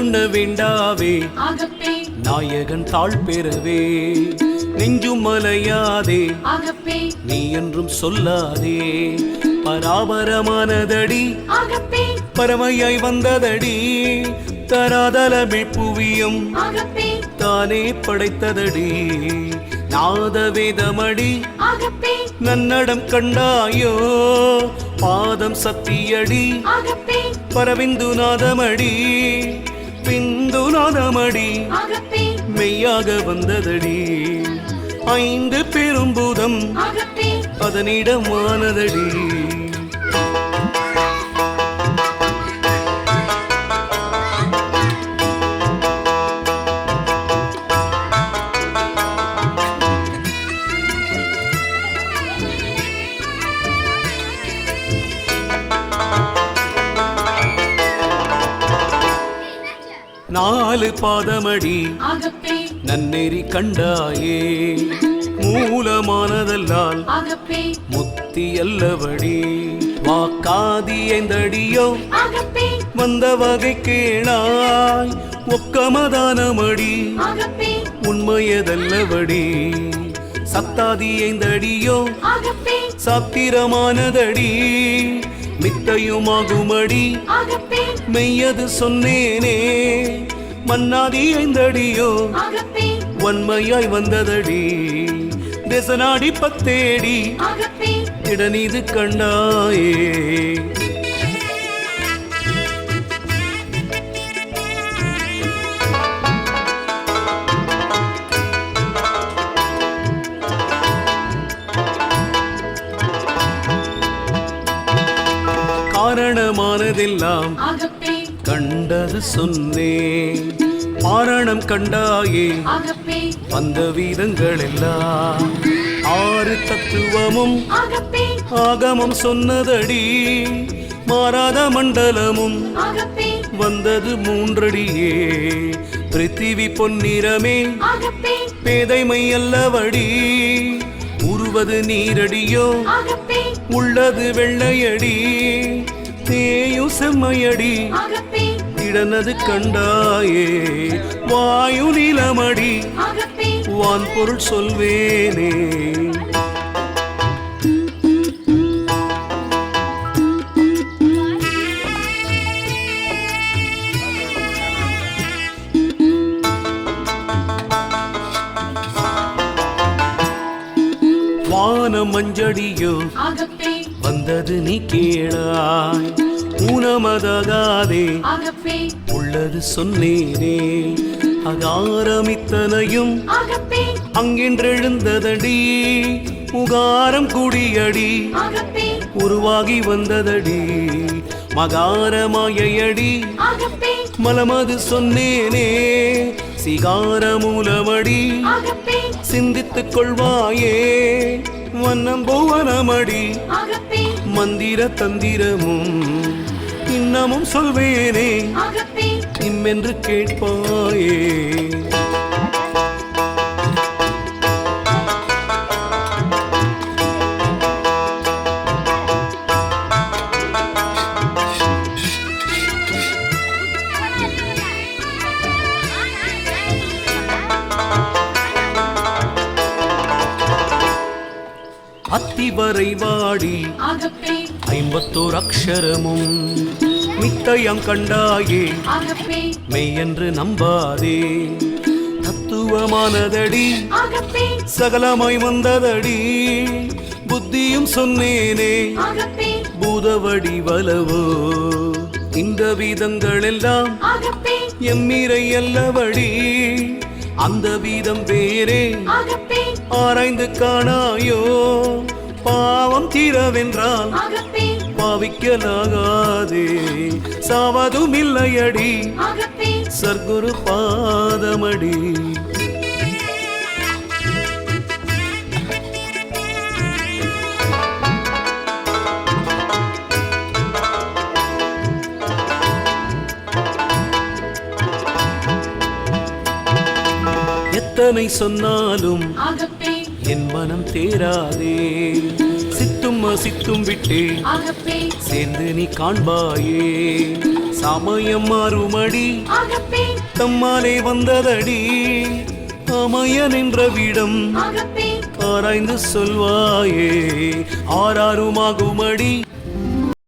வேண்டாவே. ஆகப்பே. நாயகன் தாழ் பெறவே. நெஞ்சும் மலையாதே நீ என்றும் சொல்லாதே. பராபரமானதடி. பறவையாய் வந்ததடி. தராதலமே புவியும் தானே படைத்ததடி. நாத வேதமடி நன்னடம் கண்டாயோ. பாதம் சத்தியடி. பரவிந்து நாதமடி. ஆகப்பே. மெய்யாக வந்ததடி. ஐந்து பெரும்பூதம் அதனிடமானதடி. நாலு பாதமடி நன்னெறி கண்டாயே. மூலமானதல்லால் முத்தி அல்லவடி. வாக்காதி ஆகப்பே. வந்த வகை கேளாய். ஒக்கமதானமடி உண்மையதல்லவடி. சத்தாதி ஐந்தடியோ ஆகப்பே. சாத்திரமானதடி. மித்தையுமாகுமடி. மெய்யது சொன்னேனே. மன்னாதி ஐந்தடியோ? வன்மையாய் வந்ததடி. தேசநாடி பத்தேடி. இடநீது கண்டாயே காரணமானதெல்லாம் கண்டது சொன்னேன் மாரணம் கண்டாயே. வந்த வீதங்கள் எல்லாம் ஆறு தத்துவமும் ஆகமம் சொன்னதடி. மாறாத மண்டலமும் வந்தது மூன்றடியே. பிருத்திவி பொன்னிறமே பேதைமை அல்லவடி. உருவது நீரடியோ உள்ளது வெள்ளையடி. தேயு செம்மையடி இடனது கண்டாயே வாயு நிலமடி. வான் பொருள் சொல்வேனே. வானம் மஞ்சடியோ வந்தது நீ கேளாய். ஆகப்பே. உள்ளது சொன்னேனே. அகாரமித்தனையும் அங்கென்றெழுந்ததடி. உகாரம் குடியடி உருவாகி வந்ததடி. மகாரமாயடி மலமது சொன்னேனே. சிகார மூலமடி சிந்தித்துக் கொள்வாயே. வண்ணம் புவனமடி மந்திர தந்திரமும் இன்னமும் சொல்வேனே. இம்மென்று கேட்பாயே. அத்திவரை வாடி ஆகப்பே. ஐம்பத்தோர் அக்ஷரமும் மித்தயம் கண்டாயே. மெய்யென்று நம்பாதே. தத்துவமானதடி. சகலமாய் வந்ததடி. புத்தியும் சொன்னேனே. பூதவடி வலவோ. இந்த வீதங்கள் எல்லாம் ஆகப்பே. எம்மிரை அல்லவடி. அந்த வீதம் வேறே. ஆராய்ந்து காணாயோ. பாவம் தீரவென்றால் பாவிக்கலாகாதே. சாவதும் இல்லையடி சர்க்குரு பாதமடி. எத்தனை சொன்னாலும் மனம் தேராதே. சித்த சித்தும் அசித்தும் விட்டே. சேர்ந்து நீ காண்பாயே. சமயம் மாறுமடி தம்மாலே வந்ததடி. அமைய நின்ற விடம் ஆகப்பே. ஆராய்ந்து சொல்வாயே. ஆறாருமாகுமடி